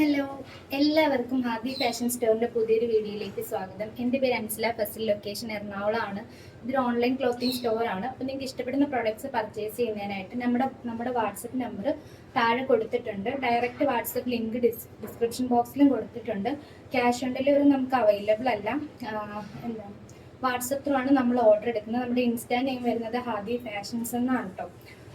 Hello എല്ലാവർക്കും ഹാബി fashion സ്റ്റോറിന്റെ പുതിയൊരു വീഡിയോയിലേക്ക് സ്വാഗതം. എന്റെ പേര് അൻസില ഫസിൽ ലൊക്കേഷൻ എറണാകുളമാണ്. ഇതൊരു ഓൺലൈൻ ക്ലോത്തിങ് സ്റ്റോറാണ് അപ്പോൾ നിങ്ങൾക്ക് ഇഷ്ടപ്പെടുന്ന പ്രോഡക്റ്റ്സ് പർച്ചേസ് ചെയ്യുന്നതിനായിട്ട് നമ്മുടെ നമ്മുടെ വാട്സപ്പ് നമ്പർ താഴെ കൊടുത്തിട്ടുണ്ട്. Direct WhatsApp link dis description ബോക്സിലും കൊടുത്തിട്ടുണ്ട്. ക്യാഷ് ഓൺ ഡെലിവറി നമുക്ക് അവൈലബിൾ അല്ല. എന്താ വാട്സപ്പ് ത്രൂ ആണ് നമ്മൾ ഓർഡർ എടുക്കുന്നത്. നമ്മുടെ ഇൻസ്റ്റാ നെയിം വരുന്നത് ഹാബി ഫാഷൻസ് എന്നാണ് കേട്ടോ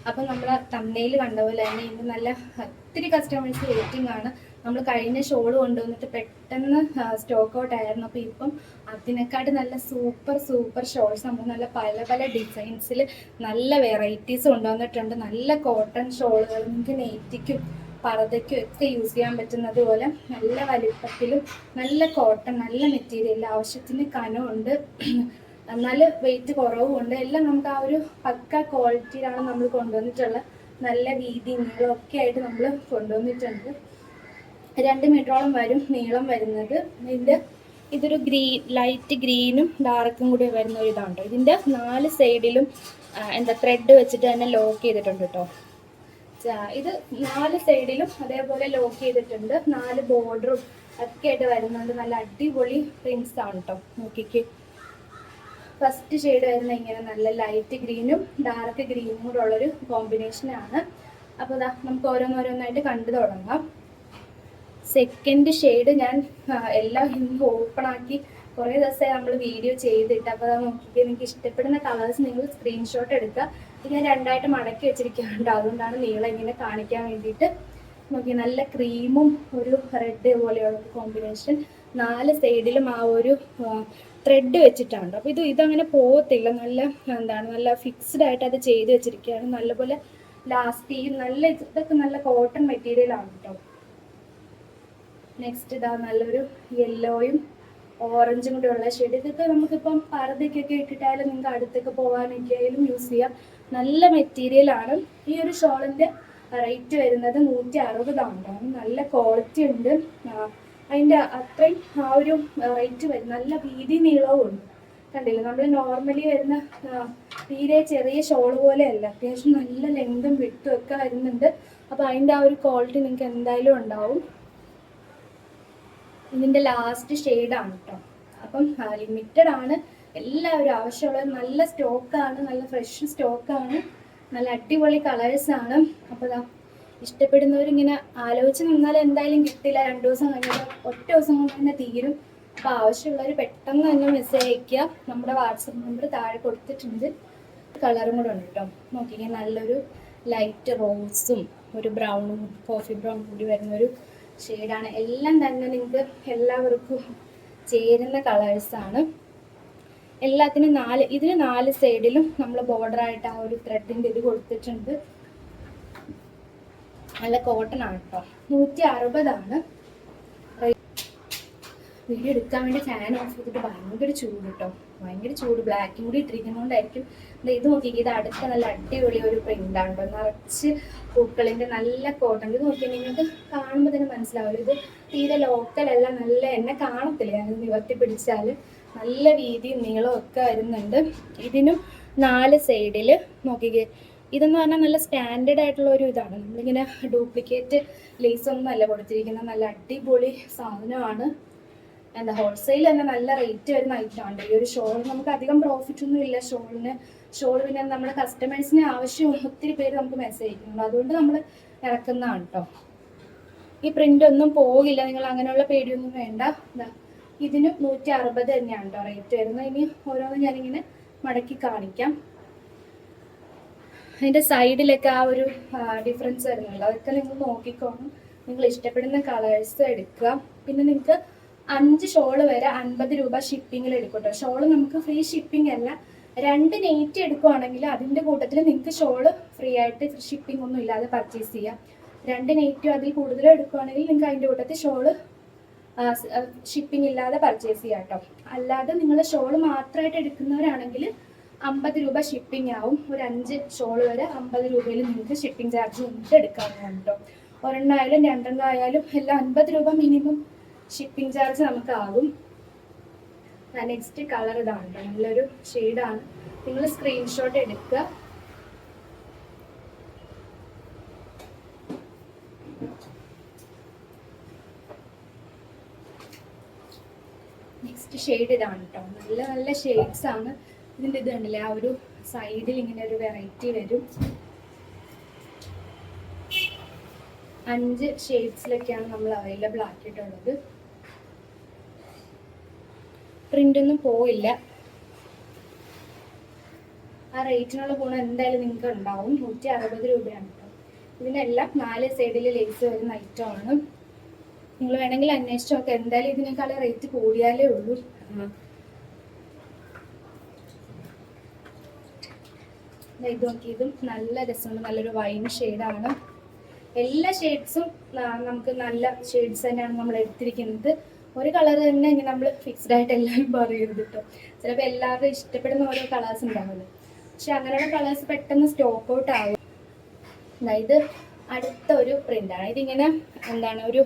അപ്പം നമ്മൾ തമ്മയിൽ കണ്ട പോലെ തന്നെ ഇന്ന് നല്ല ഒത്തിരി കസ്റ്റമേഴ്സ് വെയിറ്റിംഗ് ആണ്. നമ്മൾ കഴിഞ്ഞ ഷോൾ കൊണ്ടുവന്നിട്ട് പെട്ടെന്ന് സ്റ്റോക്ക് ഔട്ട് ആയിരുന്നു. അപ്പോൾ ഇപ്പം അതിനെക്കാട്ട് നല്ല സൂപ്പർ സൂപ്പർ ഷോൾസ് നമ്മൾ നല്ല പല പല ഡിസൈൻസിൽ നല്ല വെറൈറ്റീസ് കൊണ്ടുവന്നിട്ടുണ്ട്. നല്ല കോട്ടൺ ഷോളുകൾ നിങ്ങൾക്ക് നെയ്റ്റിക്കും പർദ്ദയ്ക്കും ഒക്കെ യൂസ് ചെയ്യാൻ പറ്റുന്നത് പോലെ നല്ല വലിപ്പത്തിലും നല്ല കോട്ടൺ നല്ല മെറ്റീരിയൽ ആവശ്യത്തിന് കനമുണ്ട് എന്നാൽ വെയിറ്റ് കുറവുമുണ്ട് എല്ലാം നമുക്ക് ആ ഒരു പക്ക ക്വാളിറ്റിയിലാണ് നമ്മൾ കൊണ്ടുവന്നിട്ടുള്ള നല്ല വീതി ഒക്കെ ആയിട്ട് നമ്മൾ കൊണ്ടുവന്നിട്ടുണ്ട്. രണ്ട് മീറ്ററോളം വരും നീളം വരുന്നത്. ഇതിന്റെ ഇതൊരു ഗ്രീൻ ലൈറ്റ് ഗ്രീനും ഡാർക്കും കൂടി വരുന്ന ഒരു ഇതാണ് കേട്ടോ ഇതിന്റെ നാല് സൈഡിലും എന്താ ത്രെഡ് വെച്ചിട്ട് തന്നെ ലോക്ക് ചെയ്തിട്ടുണ്ട് കേട്ടോ ഇത് നാല് സൈഡിലും അതേപോലെ ലോക്ക് ചെയ്തിട്ടുണ്ട്. നാല് ബോർഡറും ഒക്കെ ആയിട്ട് വരുന്നുണ്ട്. നല്ല അടിപൊളി പ്രിൻസ് ആണ് കേട്ടോ നോക്കിക്ക്. ഫസ്റ്റ് ഷെയ്ഡ് വരുന്ന ഇങ്ങനെ നല്ല ലൈറ്റ് ഗ്രീനും ഡാർക്ക് ഗ്രീനും കൂടെ ഉള്ളൊരു കോമ്പിനേഷനാണ് അപ്പോൾ ഇതാ നമുക്ക് ഓരോന്നോരോന്നായിട്ട് കണ്ടു തുടങ്ങാം. സെക്കൻഡ് ഷെയ്ഡ് ഞാൻ എല്ലാം ഇന്ന് ഓപ്പൺ ആക്കി കുറേ ദിവസമായി നമ്മൾ വീഡിയോ ചെയ്തിട്ട്. അപ്പോൾ അത് നോക്കിയിട്ട് നിങ്ങൾക്ക് ഇഷ്ടപ്പെടുന്ന കളേഴ്സ് നിങ്ങൾ സ്ക്രീൻഷോട്ട് എടുക്കുക. ഇത് ഞാൻ രണ്ടായിട്ട് മടക്കി വെച്ചിരിക്കുന്നുണ്ട് അതുകൊണ്ടാണ് നീളം ഇങ്ങനെ കാണിക്കാൻ വേണ്ടിയിട്ട്. നോക്കി നല്ല ക്രീമും ഒരു റെഡ് പോലെയുള്ള കോമ്പിനേഷൻ നാല് സൈഡിലും ആ ഒരു ത്രെഡ് വെച്ചിട്ടാണ്. അപ്പോൾ ഇത് ഇതങ്ങനെ പോകത്തില്ല നല്ല എന്താണ് നല്ല ഫിക്സ്ഡ് ആയിട്ട് അത് ചെയ്ത് വെച്ചിരിക്കുകയാണ്. നല്ലപോലെ ലാസ്റ്റ് ചെയ്യും നല്ല ഇതൊക്കെ നല്ല കോട്ടൺ മെറ്റീരിയൽ ആണ് കേട്ടോ നെക്സ്റ്റ് ഇതാ നല്ലൊരു യെല്ലോയും ഓറഞ്ചും കൂടെ ഉള്ള ഷെയ്ഡ് ഇതൊക്കെ നമുക്കിപ്പം പർദ്ദയ്ക്കൊക്കെ ഇട്ടിട്ടായാലും നിങ്ങൾക്ക് അടുത്തൊക്കെ പോകാനൊക്കെ ആയാലും യൂസ് ചെയ്യാം. നല്ല മെറ്റീരിയലാണ് ഈ ഒരു ഷോളിന്റെ റേറ്റ് വരുന്നത് നൂറ്റി അറുപതാണ് നല്ല ക്വാളിറ്റി ഉണ്ട്. ആ, അതിന്റെ അത്രയും ആ ഒരു റേറ്റ് വരും. നല്ല വീതി നീളവും ഉണ്ട്. കണ്ടില്ലേ? നമ്മൾ നോർമലി വരുന്ന തീരെ ചെറിയ ഷോൾ പോലെയല്ല. അത്യാവശ്യം നല്ല ലെങ്തും വിട്ടും ഒക്കെ വരുന്നുണ്ട്. അപ്പോൾ അതിന്റെ ആ ഒരു ക്വാളിറ്റി നിങ്ങൾക്ക് എന്തായാലും ഉണ്ടാവും. ഇതിന്റെ ലാസ്റ്റ് ഷെയ്ഡാണ് കേട്ടോ അപ്പം ലിമിറ്റഡ് ആണ്. എല്ലാവരും ആവശ്യമുള്ള നല്ല സ്റ്റോക്കാണ് നല്ല ഫ്രഷ് സ്റ്റോക്കാണ് നല്ല അടിപൊളി കളേഴ്സാണ് അപ്പോൾ ഇഷ്ടപ്പെടുന്നവരിങ്ങനെ ആലോചിച്ച് നിന്നാൽ എന്തായാലും കിട്ടില്ല. രണ്ടു ദിവസം കഴിഞ്ഞാൽ ഒറ്റ ദിവസം കൊണ്ട് തന്നെ തീരും. അപ്പോൾ ആവശ്യമുള്ളവർ പെട്ടെന്ന് തന്നെ മെസ്സേജ് അയക്കുക നമ്മുടെ വാട്സപ്പ് നമ്പർ താഴെ കൊടുത്തിട്ടുണ്ട്. കളറും കൂടെ ഉണ്ട് കേട്ടോ നോക്കിക്കേ നല്ലൊരു ലൈറ്റ് റോസും ഒരു ബ്രൗണും കോഫി ബ്രൗൺ കൂടി വരുന്നൊരു ഷെയ്ഡാണ് എല്ലാം തന്നെ നിങ്ങൾക്ക് എല്ലാവർക്കും ചേരുന്ന കളേഴ്സാണ് എല്ലാത്തിനും നാല് ഇതിന് നാല് സൈഡിലും നമ്മൾ ബോർഡറായിട്ട് ആ ഒരു ത്രെഡിന്റെ ഇത് കൊടുത്തിട്ടുണ്ട്. നല്ല കോട്ടൺ ആണ് കേട്ടോ നൂറ്റി അറുപതാണ് വീഡിയോ എടുക്കാൻ വേണ്ടി ഫാൻ ഓഫ് ചെയ്തിട്ട് ഭയങ്കര ചൂട് കേട്ടോ ഭയങ്കര ചൂട്. ബ്ലാക്കും കൂടി ദേ ഇത് നോക്കി ഇത് അടുത്ത നല്ല അടിപൊളി ഒരു പ്രിന്റ് ആണ് കേട്ടോ നിറച്ച് പൂക്കളിന്റെ നല്ല കോട്ടൺ ഇത് നോക്കി നിങ്ങൾക്ക് കാണുമ്പോൾ തന്നെ മനസ്സിലാവും. ഇത് തീരെ ലോക്കൽ അല്ല നല്ല എന്നെ കാണത്തില്ല. ഞാൻ നിവർത്തി പിടിച്ചാൽ നല്ല വീതിയും നീളവും ഒക്കെ വരുന്നുണ്ട്. ഇതിനും നാല് സൈഡിൽ നോക്കിക്കേ ഇതെന്ന് പറഞ്ഞാൽ നല്ല സ്റ്റാൻഡേർഡ് ആയിട്ടുള്ള ഒരു ഇതാണ്. നമ്മളിങ്ങനെ ഡ്യൂപ്ലിക്കേറ്റ് ലേസ് ഒന്നും അല്ല കൊടുത്തിരിക്കുന്ന നല്ല അടിപൊളി സാധനമാണ്. എന്താ ഹോൾസെയിൽ തന്നെ നല്ല റേറ്റ് വരുന്ന ഐറ്റമാണ് ഈ ഒരു ഷോൾ നമുക്ക് അധികം പ്രോഫിറ്റ് ഒന്നും ഇല്ല ഷോളിന് ഷോൾ പിന്നെ നമ്മുടെ കസ്റ്റമേഴ്സിന് ആവശ്യം ഒത്തിരി പേര് നമുക്ക് മെസ്സേജ് അയക്കുന്നുണ്ട്. അതുകൊണ്ട് നമ്മൾ ഇറക്കുന്നതാണ് കേട്ടോ ഈ പ്രിന്റ് ഒന്നും പോകില്ല. നിങ്ങൾ അങ്ങനെയുള്ള പേടിയൊന്നും വേണ്ട. ഇതിന് നൂറ്റി അറുപത് തന്നെയാണ് കേട്ടോ റേറ്റ് വരുന്നത്. ഇനി ഓരോന്ന് ഞാനിങ്ങനെ മടക്കി കാണിക്കാം. അതിന്റെ സൈഡിലൊക്കെ ആ ഒരു ഡിഫറൻസ് വരുന്നുണ്ട്. അതൊക്കെ നിങ്ങൾ നോക്കിക്കോണം. നിങ്ങൾ ഇഷ്ടപ്പെടുന്ന കളേഴ്സ് എടുക്കുക. പിന്നെ നിങ്ങൾക്ക് അഞ്ച് ഷോൾ വരെ അൻപത് രൂപ ഷിപ്പിങ്ങിൽ എടുക്കട്ടോ കേട്ടോ ഷോൾ നമുക്ക് ഫ്രീ ഷിപ്പിംഗ് അല്ല. രണ്ട് നെയ്റ്റ് എടുക്കുവാണെങ്കിൽ അതിന്റെ കൂട്ടത്തിൽ നിങ്ങൾക്ക് ഷോൾ ഫ്രീ ആയിട്ട് ഷിപ്പിംഗ് ഒന്നും ഇല്ലാതെ പർച്ചേസ് ചെയ്യാം. രണ്ട് നെയ്റ്റും അതിൽ കൂടുതലും എടുക്കുവാണെങ്കിൽ നിങ്ങൾക്ക് അതിന്റെ കൂട്ടത്തിൽ ഷോൾ ഷിപ്പിംഗ് ഇല്ലാതെ പർച്ചേസ് ചെയ്യാം കേട്ടോ അല്ലാതെ നിങ്ങൾ ഷോൾ മാത്രമായിട്ട് എടുക്കുന്നവരാണെങ്കിൽ അമ്പത് രൂപ ഷിപ്പിംഗ് ആവും. ഒരു അഞ്ച് ഷോൾ വരെ അമ്പത് രൂപയിൽ നിങ്ങൾക്ക് ഷിപ്പിംഗ് ചാർജ് ഉണ്ട് എടുക്കാവുന്നതാണ് കേട്ടോ ഒരെണ്ണം ആയാലും രണ്ടെണ്ണം ആയാലും എല്ലാം അൻപത് രൂപ മിനിമം ഷിപ്പിംഗ് ചാർജ് നമുക്ക് നമുക്കാകും നെക്സ്റ്റ് കളർ ഇതാണ് നല്ലൊരു ഷെയ്ഡാണ് നിങ്ങൾ സ്ക്രീൻഷോട്ട് എടുക്കുക. നെക്സ്റ്റ് ഷെയ്ഡ് ഇതാണ് കേട്ടോ നല്ല നല്ല ഷെയ്ഡ്സ് ആണ്. ഇതിന്റെ ഇത് കണ്ടില്ലേ? ആ ഒരു സൈഡിൽ ഇങ്ങനെ ഒരു വെറൈറ്റി വരും. അഞ്ച് ഷെയ്ഡ്സിലൊക്കെയാണ് നമ്മൾ അവൈലബിൾ ആക്കിയിട്ടുള്ളത്. പ്രിന്റ് ഒന്നും പോയില്ല ആ റേറ്റിനുള്ള ഗുണം എന്തായാലും നിങ്ങൾക്ക് ഉണ്ടാവും. നൂറ്റി അറുപത് രൂപയാണ് കേട്ടോ ഇതിനെല്ലാം നാല് സൈഡിൽ ലേസ് വരുന്ന ഐറ്റമാണ് നിങ്ങൾ വേണമെങ്കിൽ അന്വേഷിച്ചോക്കെ എന്തായാലും ഇതിനേക്കാൾ റേറ്റ് കൂടിയാലേ ഉള്ളൂ ആ. ദേ ഇത് നോക്കിയതും നല്ല രസമുണ്ട് നല്ലൊരു വൈൻ ഷെയ്ഡാണ് എല്ലാ ഷെയ്ഡ്സും നമുക്ക് നല്ല ഷെയ്ഡ്സ് തന്നെയാണ് നമ്മൾ എടുത്തിരിക്കുന്നത്. ഒരു കളർ തന്നെ ഇങ്ങനെ നമ്മൾ ഫിക്സ്ഡ് ആയിട്ട് എല്ലാവരും പറയരുത് കേട്ടോ ചിലപ്പോൾ എല്ലാവരും ഇഷ്ടപ്പെടുന്ന ഓരോ കളേഴ്സ് ഉണ്ടാവുമല്ലോ. പക്ഷെ അങ്ങനെയുള്ള കളേഴ്സ് പെട്ടെന്ന് സ്റ്റോക്ക് ഔട്ട് ആവും. അതായത് അടുത്ത ഒരു പ്രിന്റാണ് ഇതിങ്ങനെ എന്താണ് ഒരു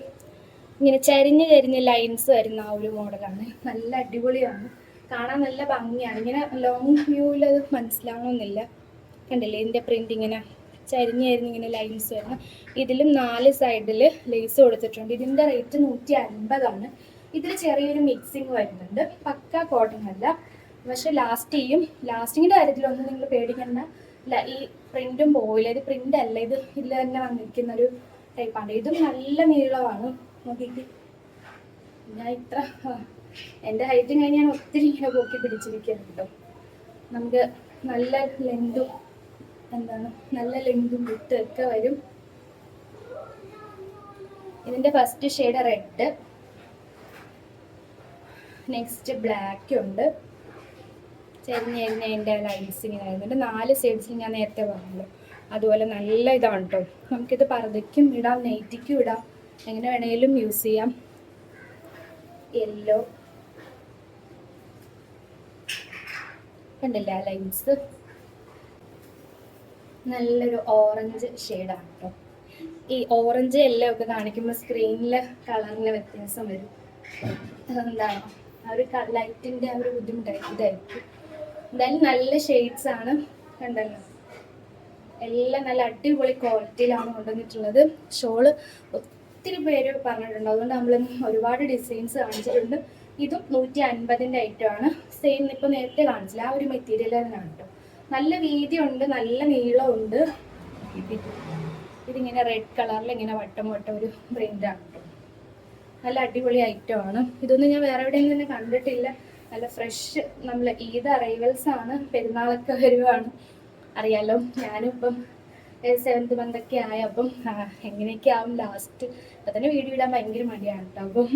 ഇങ്ങനെ ചരിഞ്ഞ് ചരിഞ്ഞ് ലൈൻസ് വരുന്ന ആ ഒരു മോഡലാണ് നല്ല അടിപൊളിയാണ്. കാണാൻ നല്ല ഭംഗിയാണ്. ഇങ്ങനെ ലോങ് വ്യൂവിൽ അത് മനസ്സിലാവണമെന്നില്ല കണ്ടില്ലേ? ഇതിന്റെ പ്രിന്റ് ഇങ്ങനെ ചരിഞ്ഞ് ചരിഞ്ഞ് ഇങ്ങനെ ലൈൻസ് വരുന്നത് ഇതിലും നാല് സൈഡിൽ ലേസ് കൊടുത്തിട്ടുണ്ട്. ഇതിന്റെ റേറ്റ് നൂറ്റി അൻപതാണ് ഇതിൽ ചെറിയൊരു മിക്സിങ് വരുന്നുണ്ട്. പക്ക കോട്ടൺ അല്ല. പക്ഷെ ലാസ്റ്റ് ചെയ്യും ലാസ്റ്റിങ്ങിന്റെ കാര്യത്തിലൊന്നും നിങ്ങൾ പേടിക്കണ്ട. ഈ പ്രിന്റും പോയില്ല ഇത് പ്രിന്റ് അല്ല. ഇത് ഇതിൽ തന്നെ വന്നിരിക്കുന്ന ഒരു ടൈപ്പാണ് ഇതും നല്ല നീളമാണ്. നോക്കിയിട്ട് ഞാൻ ഇത്ര എന്റെ ഹൈറ്റും കഴിഞ്ഞ് ഞാൻ ഒത്തിരി ഇങ്ങനെ പൊക്കി പിടിച്ചിരിക്കുകയാണ് കേട്ടോ. നമുക്ക് നല്ല ലെങ്തും എന്താണ്? നല്ല ലെങ്തും വിട്ടും ഒക്കെ വരും. ഇതിന്റെ first shade red next black ഉണ്ട്. ചെരിഞ്ഞ് ചെരിഞ്ഞ് അതിന്റെ ലൈൻസിങ് വരുന്നുണ്ട്. നാല് സൈഡ്സിൽ ഞാൻ നേരത്തെ പറഞ്ഞല്ലോ. അതുപോലെ നല്ല ഇതാണ് കേട്ടോ നമുക്കിത് പർദ്ദയ്ക്കും ഇടാം നെയ്റ്റിക്കും ഇടാം. എങ്ങനെ വേണേലും യൂസ് ചെയ്യാം. യെല്ലോ കണ്ടില്ല ലൈൻസ് നല്ലൊരു ഓറഞ്ച് ഷെയ്ഡാണ് കേട്ടോ ഈ ഓറഞ്ച് എല്ലാം ഒക്കെ കാണിക്കുമ്പോൾ സ്ക്രീനിൽ കളറിന് വ്യത്യാസം വരും. അതെന്താണ്? ആ ഒരു ലൈറ്റിന്റെ ആ ഒരു ബുദ്ധിമുട്ടായി. ഇതായിരിക്കും. എന്തായാലും നല്ല ഷെയ്ഡ്സ് ആണ് കണ്ടല്ലോ. എല്ലാം നല്ല അടിപൊളി ക്വാളിറ്റിയിലാണ് കൊണ്ടുവന്നിട്ടുള്ളത്. ഷോൾ ഒത്തിരി പേര് പറഞ്ഞിട്ടുണ്ട്. അതുകൊണ്ട് നമ്മൾ ഒരുപാട് ഡിസൈൻസ് കാണിച്ചിട്ടുണ്ട്. ഇതും നൂറ്റി അൻപതിന്റെ ഐറ്റമാണ് സെയിം ഇപ്പോൾ നേരത്തെ കാണിച്ചില്ല. ആ ഒരു മെറ്റീരിയൽ തന്നെയാണ് കേട്ടോ നല്ല വീതിയുണ്ട് നല്ല നീളമുണ്ട് ഇതിങ്ങനെ റെഡ് കളറിൽ ഇങ്ങനെ വട്ടം വട്ടം ഒരു പ്രിന്റാണ് കേട്ടോ നല്ല അടിപൊളി ഐറ്റം ആണ്. ഇതൊന്നും ഞാൻ വേറെ എവിടെയും തന്നെ കണ്ടിട്ടില്ല. നല്ല ഫ്രഷ് നമ്മൾ ഈദ് അറൈവൽസ് ആണ് പെരുന്നാളൊക്കെ വരുവാണ്. അറിയാലോ ഞാനിപ്പം സെവൻത്ത് മന്തൊക്കെ ആയ അപ്പം എങ്ങനെയൊക്കെ ആവും ലാസ്റ്റ് അപ്പം തന്നെ വീഡിയോ ഇടാൻ ഭയങ്കര മടിയാണ് കേട്ടോ അപ്പം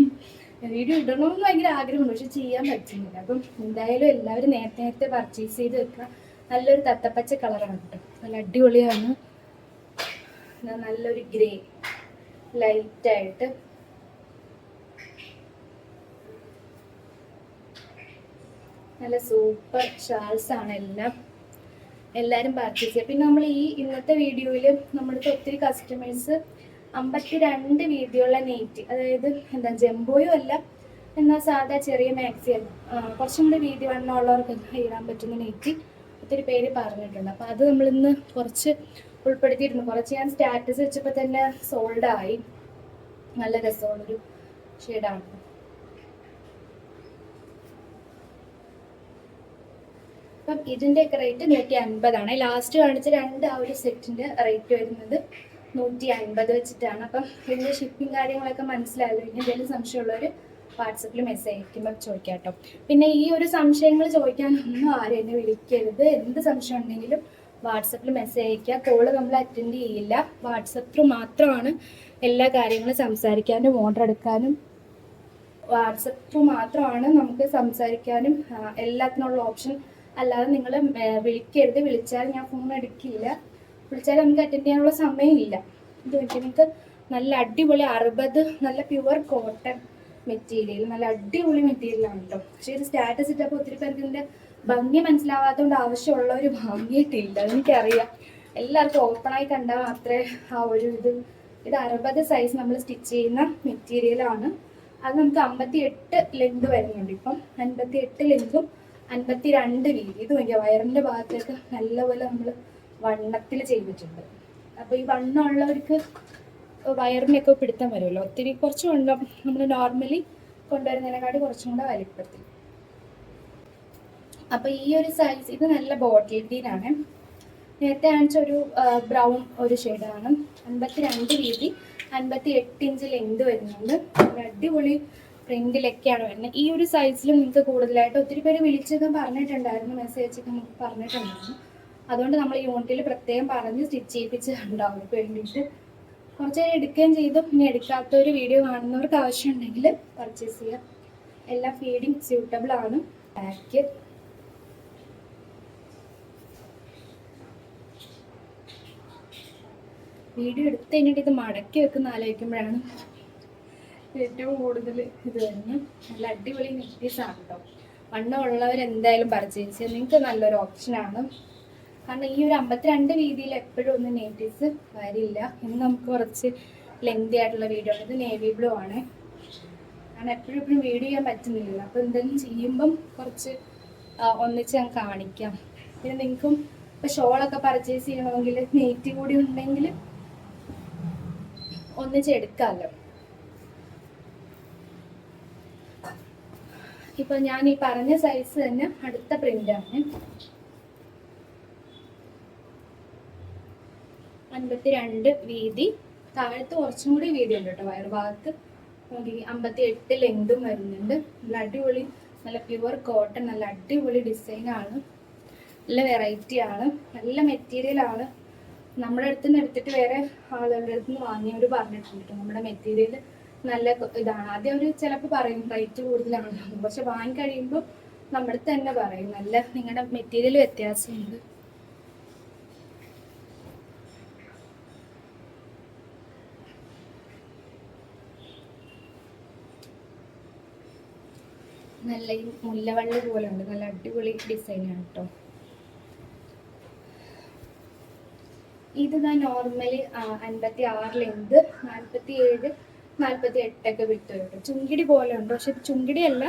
വീഡിയോ ഇടണമെന്ന് ഭയങ്കര ആഗ്രഹമുണ്ട് പക്ഷെ ചെയ്യാൻ പറ്റുന്നില്ല. അപ്പം എന്തായാലും എല്ലാവരും നേരത്തെ നേരത്തെ പർച്ചേസ് ചെയ്ത് വെക്കുക. നല്ലൊരു തത്തപ്പച്ച കളറാണ് കേട്ടോ നല്ല അടിപൊളിയാണ്. നല്ലൊരു ഗ്രേ ലൈറ്റായിട്ട് നല്ല സൂപ്പർ ഷാൾസ് ആണ് എല്ലാം. എല്ലാവരും പർച്ചേസ് ചെയ്യുക പിന്നെ നമ്മൾ ഈ ഇന്നത്തെ വീഡിയോയിൽ നമ്മുടെ ഒത്തിരി കസ്റ്റമേഴ്സ് അമ്പത്തി രണ്ട് വീതിയുള്ള നെയ്റ്റ് അതായത് എന്താ ജംബോയും അല്ല എന്നാൽ സാധാ ചെറിയ മാക്സിയല്ല കുറച്ചും കൂടി വീതി വണ്ണമുള്ളവർക്ക് ഇടാൻ പറ്റുന്ന നെയ്റ്റ് ഒത്തിരി പേര് പറഞ്ഞിട്ടുണ്ട്. അപ്പോൾ അത് നമ്മളിന്ന് കുറച്ച് ഉൾപ്പെടുത്തിയിരുന്നു കുറച്ച് ഞാൻ സ്റ്റാറ്റസ് വെച്ചപ്പോൾ തന്നെ സോൾഡ് ആയി. നല്ല രസമുള്ളൊരു ഷെയ്ഡാണ് അപ്പം ഇതിന്റെയൊക്കെ റേറ്റ് നൂറ്റി അൻപതാണ് ലാസ്റ്റ് കാണിച്ച രണ്ട് ആ ഒരു സെറ്റിന്റെ റേറ്റ് വരുന്നത് നൂറ്റി അൻപത് വെച്ചിട്ടാണ്. അപ്പം ഇതിന്റെ ഷിപ്പിംഗ് കാര്യങ്ങളൊക്കെ മനസ്സിലായല്ലോ. ഇനി എന്തെങ്കിലും സംശയമുള്ളവർ വാട്സപ്പിൽ മെസ്സേജ് അയക്കുമ്പോൾ ചോദിക്കാം കേട്ടോ. പിന്നെ ഈ ഒരു സംശയങ്ങൾ ചോദിക്കാനൊന്നും ആരും എന്നെ വിളിക്കരുത്. എന്ത് സംശയം ഉണ്ടെങ്കിലും വാട്സപ്പിൽ മെസ്സേജ് അയക്കുക. കോൾ നമ്മൾ അറ്റൻഡ് ചെയ്യില്ല. വാട്സപ്പ് ത്രൂ മാത്രമാണ് എല്ലാ കാര്യങ്ങളും സംസാരിക്കാനും ഓർഡർ എടുക്കാനും വാട്സപ്പ് ത്രൂ മാത്രമാണ് നമുക്ക് സംസാരിക്കാനും എല്ലാത്തിനുള്ള ഓപ്ഷൻ അല്ലാതെ നിങ്ങൾ വിളിക്കരുത്. വിളിച്ചാൽ ഞാൻ ഫോൺ എടുക്കില്ല. വിളിച്ചാൽ നമുക്ക് അറ്റൻഡ് ചെയ്യാനുള്ള സമയമില്ല. ഇത് നിങ്ങൾക്ക് നല്ല അടിപൊളി അറുപത് നല്ല പ്യുവർ കോട്ടൺ മെറ്റീരിയൽ നല്ല അടിപൊളി മെറ്റീരിയലാണ് കേട്ടോ പക്ഷേ ഇത് സ്റ്റാറ്റസ് ഇട്ടപ്പോൾ ഒത്തിരി പേർക്ക് ഇതിന്റെ ഭംഗി മനസ്സിലാവാത്തതുകൊണ്ട് ഒരു ഭംഗിയായിട്ടില്ല എനിക്കറിയാം എല്ലാവർക്കും ഓപ്പണായി കണ്ടാൽ മാത്രമേ ആ ഒരു ഇത്. ഇത് അറുപത് സൈസ് നമ്മൾ സ്റ്റിച്ച് ചെയ്യുന്ന മെറ്റീരിയലാണ് അത് നമുക്ക് അമ്പത്തി എട്ട് ലെങ്ത് വരുന്നുണ്ട് ഇപ്പം. അൻപത്തി എട്ട് ലെങ്തും അൻപത്തി രണ്ട് വീതി. ഇത് നോക്കിയാൽ വയറിന്റെ ഭാഗത്തേക്ക് നല്ലപോലെ നമ്മൾ വണ്ണത്തിൽ ചെയ്തിട്ടുണ്ട്. അപ്പോൾ ഈ വണ്ണമുള്ളവർക്ക് വയറിനൊക്കെ പിടുത്തം വരുമല്ലോ. ഒത്തിരി കുറച്ച് കൊണ്ടും നമ്മൾ നോർമലി കൊണ്ടുവരുന്നതിനെക്കാട്ടി കുറച്ചും കൂടെ വലിപ്പത്തിൽ. അപ്പോൾ ഈ ഒരു സൈസ് ഇത് നല്ല ബോട്ടിൽ നേരത്തെ കാണിച്ച ഒരു ബ്രൗൺ ഒരു ഷെയ്ഡാണ് അൻപത്തി രണ്ട് വീതി അൻപത്തി എട്ട് ഇഞ്ച് ലെങ്ത് വരുന്നുണ്ട് അടിപൊളി പ്രിന്റിലൊക്കെയാണ് വരുന്നത്. ഈ ഒരു സൈസിലും നിങ്ങൾക്ക് കൂടുതലായിട്ട് ഒത്തിരി പേര് വിളിച്ചൊക്കെ പറഞ്ഞിട്ടുണ്ടായിരുന്നു മെസ്സേജ് ഒക്കെ നമുക്ക് പറഞ്ഞിട്ടുണ്ടായിരുന്നു. അതുകൊണ്ട് നമ്മൾ യൂണിറ്റിൽ പ്രത്യേകം പറഞ്ഞ് സ്റ്റിച്ച് ചെയ്യിപ്പിച്ചിട്ടുണ്ടാവും അവർക്ക് വേണ്ടിയിട്ട് കുറച്ച് നേരം എടുക്കുകയും ചെയ്തു. പിന്നെ എടുക്കാത്ത ഒരു വീഡിയോ കാണുന്നവർക്ക് ആവശ്യമുണ്ടെങ്കിൽ പർച്ചേസ് ചെയ്യാം എല്ലാ ഫീഡിങ് സ്യൂട്ടബിൾ ആണ്. പാക്ക് വീഡിയോ എടുത്ത് കഴിഞ്ഞിട്ട് ഇത് മടക്കി വെക്കുന്ന ആലോചിക്കുമ്പോഴാണ് ഏറ്റവും കൂടുതൽ ഇത് വരുന്നത്. നല്ല അടിപൊളി നെറ്റീസാണ് കേട്ടോ വണ്ണമുള്ളവർ എന്തായാലും പർച്ചേസ് ചെയ്യാം നിങ്ങൾക്ക് നല്ലൊരു ഓപ്ഷനാണ് കാരണം ഈ ഒരു അമ്പത്തിരണ്ട് വീതിയിൽ എപ്പോഴും ഒന്നും നേറ്റീവ്സ് വരില്ല. ഇന്ന് നമുക്ക് കുറച്ച് ലെങ്തി ആയിട്ടുള്ള വീഡിയോ ആണ്. ഇത് നേവി ബ്ലൂ ആണ്. കാരണം എപ്പോഴും എപ്പോഴും വീഡിയോ ചെയ്യാൻ പറ്റുന്നില്ല അപ്പോൾ എന്തെങ്കിലും ചെയ്യുമ്പം കുറച്ച് ഒന്നിച്ച് ഞാൻ കാണിക്കാം. പിന്നെ നിങ്ങൾക്കും ഇപ്പോൾ ഷോളൊക്കെ പർച്ചേസ് ചെയ്യണമെങ്കിൽ നെയ്റ്റ് കൂടി ഉണ്ടെങ്കിൽ ഒന്നിച്ച് എടുക്കാമല്ലോ. ഇപ്പൊ ഞാൻ ഈ പറഞ്ഞ സൈസ് തന്നെ അടുത്ത പ്രിന്റ് ആണ്. അൻപത്തിരണ്ട് വീതി. താഴത്ത് കുറച്ചും കൂടി വീതി ഉണ്ട് കേട്ടോ. വയറുഭാഗത്ത് നോക്കി അമ്പത്തി എട്ട് ലെങ്തും വരുന്നുണ്ട്. നല്ല അടിപൊളി നല്ല പ്യുവർ കോട്ടൺ നല്ല അടിപൊളി ഡിസൈൻ ആണ്. നല്ല വെറൈറ്റി ആണ്. നല്ല മെറ്റീരിയൽ ആണ്. നമ്മുടെ അടുത്ത് നിന്ന് എടുത്തിട്ട് വേറെ ആളുകളുടെ അടുത്ത് നിന്ന് വാങ്ങിയവർ പറഞ്ഞിട്ടുണ്ട് നമ്മുടെ മെറ്റീരിയൽ നല്ല ഇതാണ്. ആദ്യം അവർ ചിലപ്പോൾ പറയും റേറ്റ് കൂടുതലാണ് പക്ഷെ വാങ്ങിക്കഴിയുമ്പോൾ നമ്മുടെ തന്നെ പറയും നല്ല നിങ്ങളുടെ മെറ്റീരിയൽ വ്യത്യാസമുണ്ട്. നല്ല ഈ മുല്ലവള്ളി പോലെ ഉണ്ട് നല്ല അടിപൊളി ഡിസൈനാണ് കേട്ടോ ഇത് ഞാൻ നോർമലി അൻപത്തി ആറ് ലെങ്ത് നാൽപ്പത്തി ഏഴ് നാൽപ്പത്തി എട്ടൊക്കെ വിട്ടു കേട്ടോ ചുങ്കിടി പോലെ ഉണ്ട് പക്ഷെ ചുങ്കിടി അല്ല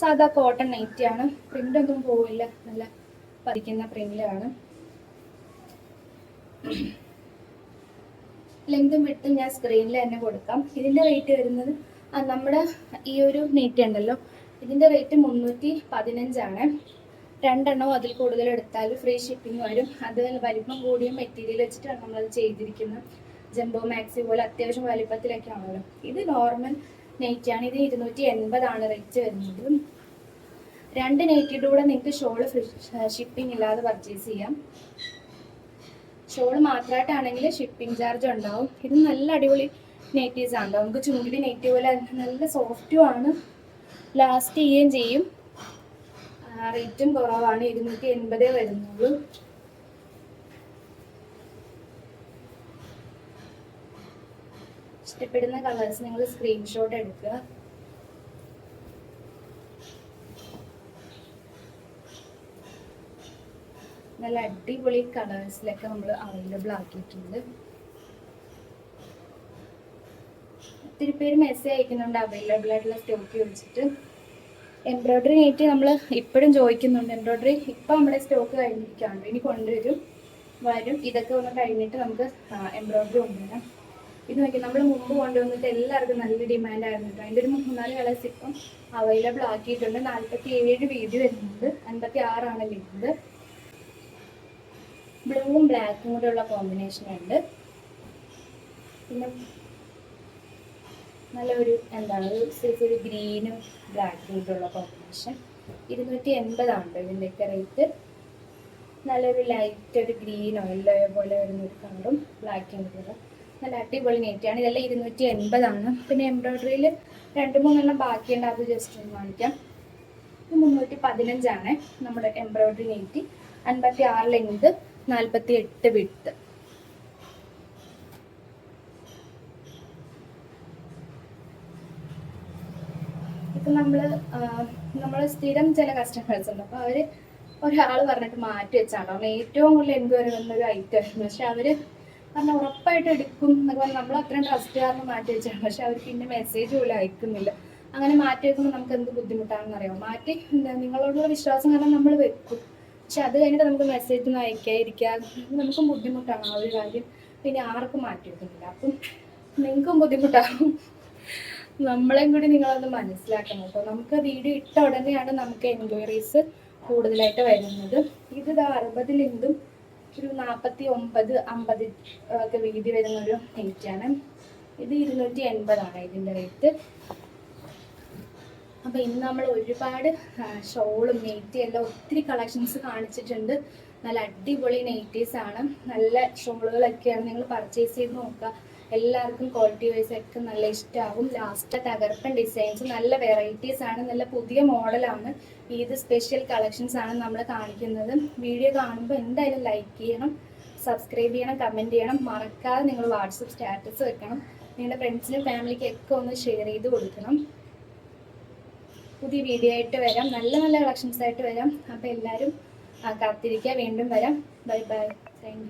സാധാ കോട്ടൺ നൈറ്റി ആണ്. പ്രിന്റ് ഒന്നും പോവില്ല. നല്ല പതിക്കുന്ന പ്രിന്റിലാണ് ലെങ്തും വിട്ടും ഞാൻ സ്ക്രീനിൽ തന്നെ കൊടുക്കാം. ഇതിന്റെ റേറ്റ് വരുന്നത് നമ്മുടെ ഈ ഒരു നെറ്റ് ഉണ്ടല്ലോ. ഇതിന്റെ റേറ്റ് മുന്നൂറ്റി പതിനഞ്ചാണ് രണ്ടെണ്ണവും അതിൽ കൂടുതൽ എടുത്താൽ ഫ്രീ ഷിപ്പിംഗ് വരും. അത് വലിപ്പം കൂടിയ മെറ്റീരിയൽ വെച്ചിട്ടാണ് നമ്മളത് ചെയ്തിരിക്കുന്നത്. ജംബോ മാക്സി പോലെ അത്യാവശ്യം വലിപ്പത്തിലൊക്കെ ആണല്ലോ. ഇത് നോർമൽ നെയ്റ്റാണ് ഇത് ഇരുന്നൂറ്റി എൺപതാണ് റേറ്റ് വരുന്നത്. രണ്ട് നെയ്റ്റിയുടെ കൂടെ നിങ്ങൾക്ക് ഷോൾ ഷിപ്പിംഗ് ഇല്ലാതെ പർച്ചേസ് ചെയ്യാം. ഷോൾ മാത്രമായിട്ടാണെങ്കിൽ ഷിപ്പിംഗ് ചാർജ് ഉണ്ടാവും. ഇത് നല്ല അടിപൊളി നെയ്റ്റീവ്സ് ആണ് നമുക്ക് ചുണ്ടി നെറ്റി പോലെ നല്ല സോഫ്റ്റും ആണ്. ലാസ്റ്റ് ചെയ്യുകയും ചെയ്യും. റേറ്റും കുറവാണ്. ഇരുന്നൂറ്റി എൺപതേ വരുന്നുള്ളൂ. ഇഷ്ടപ്പെടുന്ന കളേഴ്സ് നിങ്ങൾ സ്ക്രീൻഷോട്ട് എടുക്കുക. നല്ല അടിപൊളി കളേഴ്സിലൊക്കെ നമ്മൾ അവൈലബിൾ ആക്കിയിട്ടുണ്ട്. ഒത്തിരി പേര് മെസ്സേജ് അയക്കുന്നുണ്ട്. അവൈലബിൾ ആയിട്ടുള്ള സ്റ്റോക്ക് ചോദിച്ചിട്ട്. എംബ്രോയ്ഡറി നെറ്റ് നമ്മൾ ഇപ്പോഴും ചോദിക്കുന്നുണ്ട്. എംബ്രോയ്ഡറി ഇപ്പം നമ്മുടെ സ്റ്റോക്ക് കഴിഞ്ഞിരിക്കുകയാണ്. ഇനി കൊണ്ടുവരും വരും. ഇതൊക്കെ ഒന്ന് കഴിഞ്ഞിട്ട് നമുക്ക് എംബ്രോയ്ഡറി കൊണ്ടുവരാം. ഇത് നോക്കി നമ്മൾ മുമ്പ് കൊണ്ടുവന്നിട്ട് എല്ലാവർക്കും നല്ല ഡിമാൻഡ് ആയിരുന്നു കേട്ടോ അതിന്റെ ഒരു മൂന്നാൽ കളേഴ്സ് ഇപ്പം അവൈലബിൾ ആക്കിയിട്ടുണ്ട്. നാൽപ്പത്തി ഏഴ് വീതി വരുന്നുണ്ട്. അൻപത്തി ആറാണ് വരുന്നത്. ബ്ലൂവും ബ്ലാക്കും കൂടെ ഉള്ള കോമ്പിനേഷൻ ഉണ്ട്. പിന്നെ നല്ല ഒരു എന്താണ് ഒരു സൈസ് ഒരു ഗ്രീനും ബ്ലാക്കും ആയിട്ടുള്ള കോമ്പിനേഷൻ ഇരുന്നൂറ്റി എൺപതാണ് ഇതിന്റെയൊക്കെ റേറ്റ് നല്ലൊരു ലൈറ്റ് ഒരു ഗ്രീനോ എല്ലോ പോലെ വരുന്ന ഒരു കളറും ബ്ലാക്കും കൂടെ. നല്ല അടിപൊളി നെറ്റാണ് ഇതെല്ലാം ഇരുന്നൂറ്റി എൺപതാണ് പിന്നെ എംബ്രോയിഡറിയിൽ രണ്ട് മൂന്നെണ്ണം ബാക്കിയുണ്ട്. അത് ജസ്റ്റ് ഒന്ന് കാണിക്കാം. ഇത് മുന്നൂറ്റി പതിനഞ്ചാണ് നമ്മുടെ എംബ്രോയിഡറി നെറ്റ് അൻപത്തി ആറ് ലെങ്ത് നാൽപ്പത്തി എട്ട് വിട്ട് ഇപ്പൊ നമ്മൾ നമ്മൾ സ്ഥിരം ചില കസ്റ്റമേഴ്സ് ഉണ്ട്. അപ്പോൾ അവർ ഒരാൾ പറഞ്ഞിട്ട് മാറ്റി വെച്ചാണ്. കാരണം ഏറ്റവും കൂടുതൽ എൻക്വയറി വന്ന ഒരു ഐറ്റം പക്ഷെ അവർ പറഞ്ഞാൽ ഉറപ്പായിട്ട് എടുക്കും എന്നൊക്കെ പറഞ്ഞാൽ നമ്മൾ അത്രയും ട്രസ്റ്റ് കാരണം മാറ്റി വെച്ചാണ്. പക്ഷെ അവർ പിന്നെ മെസ്സേജ് പോലും അയക്കുന്നില്ല. അങ്ങനെ മാറ്റി വെക്കുമ്പോൾ നമുക്ക് എന്ത് ബുദ്ധിമുട്ടാണെന്ന് അറിയാം? മാറ്റി എന്താ നിങ്ങളോടുള്ള വിശ്വാസം കാരണം നമ്മൾ വെക്കും. പക്ഷെ അത് കഴിഞ്ഞിട്ട് നമുക്ക് മെസ്സേജ് ഒന്നും അയക്കാതിരിക്കുക നമുക്കും ബുദ്ധിമുട്ടാണ് ആ ഒരു കാര്യം. പിന്നെ ആർക്കും മാറ്റി വെക്കുന്നില്ല. അപ്പം നിങ്ങൾക്കും ബുദ്ധിമുട്ടാകും. നമ്മളെയും കൂടി നിങ്ങളൊന്ന് മനസ്സിലാക്കണം കേട്ടോ. നമുക്ക് വീഡിയോ ഇട്ട ഉടനെയാണ് നമുക്ക് എൻക്വയറീസ് കൂടുതലായിട്ട് വരുന്നത്. ഇത് ഇതാ അറുപത് ലെങ്തും ഒരു നാൽപ്പത്തി ഒമ്പത് അമ്പത് ഒക്കെ വീതി വരുന്ന ഒരു റേറ്റാണ് ഇത് ഇരുന്നൂറ്റി എൺപതാണ് ഇതിന്റെ റേറ്റ് അപ്പോൾ ഇന്ന് നമ്മൾ ഒരുപാട് ഷോളും നെയ്റ്റി എല്ലാം ഒത്തിരി കളക്ഷൻസ് കാണിച്ചിട്ടുണ്ട്. നല്ല അടിപൊളി നെയ്റ്റീസ് ആണ് നല്ല ഷോളുകളൊക്കെയാണ് നിങ്ങൾ പർച്ചേസ് ചെയ്ത് നോക്കുക. എല്ലാവർക്കും ക്വാളിറ്റി വൈസ് ഒക്കെ നല്ല ഇഷ്ടമാകും ലാസ്റ്റ് തകർപ്പൻ ഡിസൈൻസ് നല്ല വെറൈറ്റീസ് ആണ് നല്ല പുതിയ മോഡലാണ് ഇത് സ്പെഷ്യൽ കളക്ഷൻസ് ആണ് നമ്മൾ കാണിക്കുന്നത്. വീഡിയോ കാണുമ്പോൾ എന്തായാലും ലൈക്ക് ചെയ്യണം സബ്സ്ക്രൈബ് ചെയ്യണം കമന്റ് ചെയ്യണം. മറക്കാതെ നിങ്ങൾ വാട്സപ്പ് സ്റ്റാറ്റസ് വെക്കണം. നിങ്ങളുടെ ഫ്രണ്ട്സിനും ഫാമിലിക്കും ഒക്കെ ഒന്ന് ഷെയർ ചെയ്ത് കൊടുക്കണം. പുതിയ വീഡിയോ ആയിട്ട് വരാം. നല്ല നല്ല കളക്ഷൻസ് ആയിട്ട് വരാം. അപ്പോൾ എല്ലാവരും കാത്തിരിക്കുക. വീണ്ടും വരാം. Bye bye thank